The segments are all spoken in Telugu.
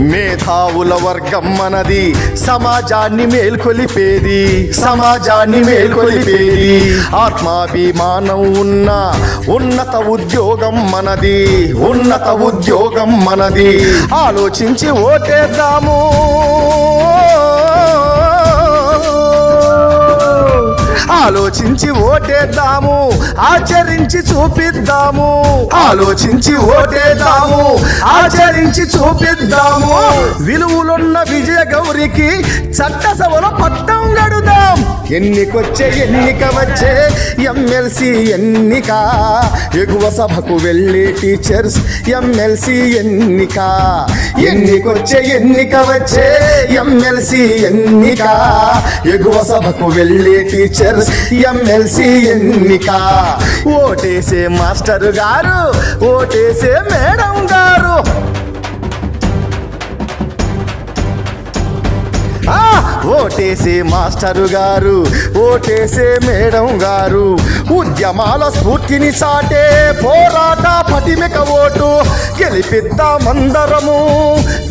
మేధావుల వర్గం మనది. సమాజాన్ని మేల్కొలిపేది. సమాజాన్ని మేల్కొలిపేది. ఆత్మాభిమానం ఉన్న ఉన్నత ఉద్యోగం మనది. ఉన్నత ఉద్యోగం మనది. ఆలోచించి ఓటేద్దాము. ఆలోచించి ఓటేద్దాము ఆచరించి చూపిద్దాము. ఆలోచించి ఓటేద్దాము ఆచరించి చూపిద్దాము. విలువలున్న విజయ గౌరికి చట్టసభలో పట్టం గడుదాం ఎన్నికొచ్చే ఎన్నిక వచ్చే ఎమ్మెల్సీ ఎన్నిక. ఎగువ సభకు వెళ్ళే టీచర్స్ ఎమ్మెల్సీ ఎన్నిక. ఎన్నికొచ్చే ఎన్నిక వచ్చే ఎమ్మెల్సీ ఎన్నిక. ఎగువ సభకు వెళ్ళే టీచర్స్ ఎమ్మెల్సీ ఎన్నిక. ఓటేసే మాస్టర్ గారు ఓటేసే మేడం గారు. ఆ, ఓటేసే మాస్టరు గారు ఓటేసే మేడం గారు. ఉద్యమాల స్ఫూర్తిని సాటే పోరాట పటిమిక ఓటు. గెలిపిద్దామందరము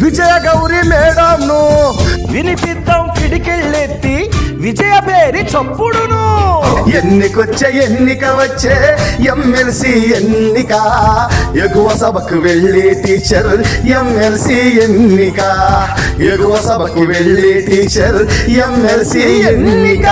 విజయ గౌరి మేడంను వినిపిద్దాం కిడికెళ్ళెత్తి విజయ పేరి చప్పుడును. ఎన్నికొచ్చే ఎన్నిక వచ్చే ఎమ్మెల్సీ ఎన్నిక. ఎగువ సభకు వెళ్ళే టీచర్ ఎమ్మెల్సీ ఎన్నిక. ఎగువ సభకు వెళ్ళే టీచర్ ఎమ్మెల్సీ ఎన్నిక.